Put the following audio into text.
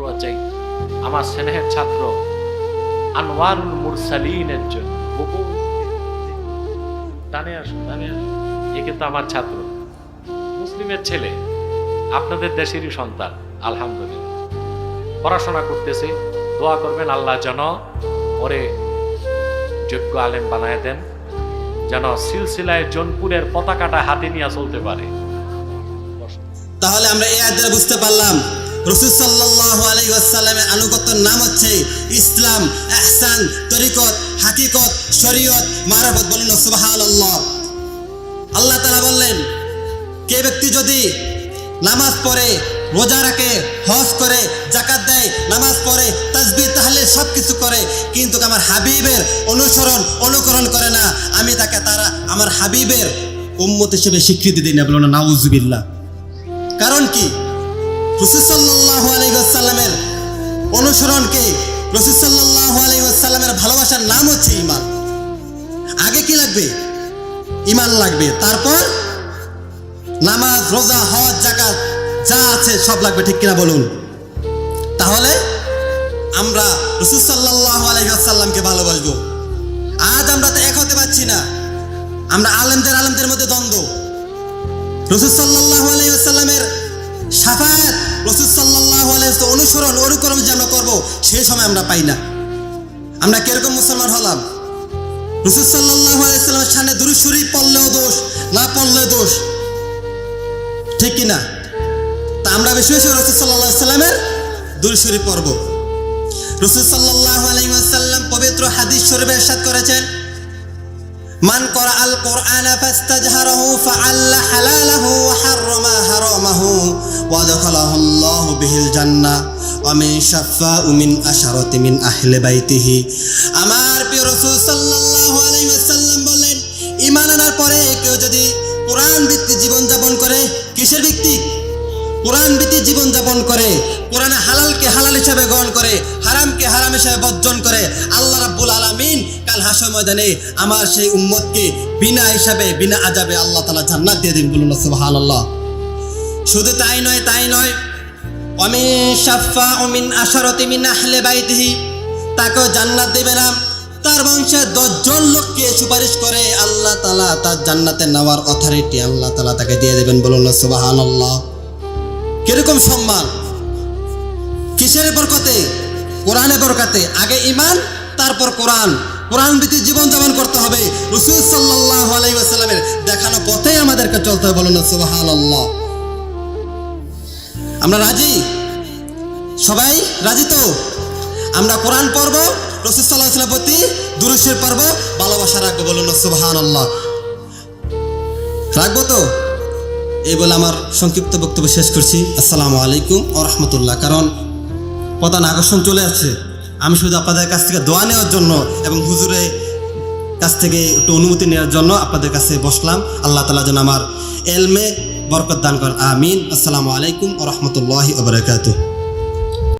দোয়া চাই। আমার স্নেহের ছাত্র আনোয়ারুল মুরসালিনের জন্য। ডানে আসুন ডানে আসুন এ কিন্তু আমার ছাত্র। মুসলিমের ছেলে, আপনাদের দেশেরই সন্তান, আলহামদুলিল্লাহ। পড়াশোনা করতেছে, দোয়া করবেন আল্লাহ যেন ওরে যোগ্য আলেম বানায় দেন, যেন সিলসিলায় জনপুরের পতাকাটা হাতে নিয়ে চলতে পারে। তাহলে আমরা এই আয়াত বুঝতে পারলাম। রসুল সাল্লাল্লাহু আলাইহি ওয়াসাল্লামের আনুগত্যর নাম হচ্ছে ইসলাম, ইহসান, তরিকত, হাকিকত, শরীয়ত, মারাফত। বলুন সুবহানাল্লাহ। আল্লাহ তাআলা বললেন, কে ব্যক্তি যদি নামাজ পড়ে, রোজা রাখে, হজ করে জাকাত দেয়, নামাজ পড়ে, তাসবিহ, তাহলে সব কিছু করে, কিন্তু আমার হাবিবের অনুসরণ, অনুকরণ করে না, আমি তাকে তারা, আমার হাবিবের উম্মত হিসেবে স্বীকৃতি দিই না। বলো না, নাউজুবিল্লাহ। কারণ কি? রসুল সাল্লাহ আলাইসাল্লামের অনুসরণকে রসুল সাল্লাহ আলাইসাল্লামের ভালোবাসার নাম হচ্ছে ইমান আগে কি লাগবে? ইমান লাগবে। তারপর নামাজ, রোজা, হজ জাকাত যা আছে সব লাগবে, ঠিক কিনা বলুন? তাহলে আমরা রসুল সাল্লাহ আলাইসাল্লামকে ভালোবাসবো। আজ আমরা তো এক হতে পারছি না। আমরা আলেমদের আলেমদের মধ্যে দ্বন্দ্ব। রসুল সাল্লাহ আলাইসাল্লামের সাফায়াত অনুসরণ অনুকরণ যে আমরা করব সেই সময় আমরা পাই না। আমরা কীরকম মুসলমান হলাম? রসুল সাল্লাহ আলাইসাল্লামের সামনে দুরুশ্বরী পড়লেও দোষ, না পড়লেও দোষ। ঠিক কিনা? তা আমরা বেশি বেশি রসুল সাল্লাহ সাল্লামের দুরুশ্বরী পড়ব। রসুল সাল্লাহ আলাইসাল্লাম পবিত্র হাদিস শরীফে এরশাদ করেছেন মান করা আল কোরআন ফাস্তাজহারাহু ফাআল্লা যদি কোরআন ভিত্তিক জীবন যাপন করে, কিসের কোরআন ভিত্তিক জীবন যাপন করে, কোরআন হালালকে হালাল হিসাবে গ্রহণ করে, হারামকে হারাম হিসাবে বর্জন করে হাসর ময়দানে আমার সেই উম্মতকে বিনা হিসাবে, বিনা আজাবে আল্লাহ তাআলা জান্নাত দিয়ে দিন বলুন সুবহানাল্লাহ। শুধু তাই নয় তাই নয় অমিন শাফা অমিন আশারতি মিন আহলে বাইতিহি, তাকেও জান্নাত দেবে না। তার বংশে দশজন লোককে সুপারিশ করে আল্লাহ তালা তার জান্নাতে নেওয়ার অথরিটি আল্লাহ তালা তাকে দিয়ে দেবেন বলুন সুবহানাল্লাহ। কীরকম সম্মান? কিসের বরকতে? কোরআনে বরকতে। আগে ইমান তারপর কোরআন। কোরআন ভিত্তিক জীবন যাপন করতে হবে। রসুল সাল্লাহ আলাইসাল্লামের দেখানো পথেই আমাদেরকে চলতে হবে বলুন সুবাহান আমরা রাজি? সবাই রাজি তো? আমরা কোরআন পর্ব রসুল সাল্লাহ সাল্লামের প্রতি দুরুশের পর্ব ভালোবাসা রাখব বলুন সুবাহান আল্লাহ রাখব তো? এই বলে আমার সংক্ষিপ্ত বক্তব্য শেষ করছি। আসসালামু আলাইকুম ও রহমতুল্লাহ। কারণ প্রধান আকর্ষণ চলে আসছে। আমি শুধু আপনাদের কাছ থেকে দোয়া নেওয়ার জন্য এবং হুজুরে কাছ থেকে একটু অনুমতি নেওয়ার জন্য আপনাদের কাছে বসলাম। আল্লাহ তালা যেন আমার এলমে বরকত দান করেন। আমিন। আসসালামু আলাইকুম ও রহমতুল্লাহি ওবরাকাতুহ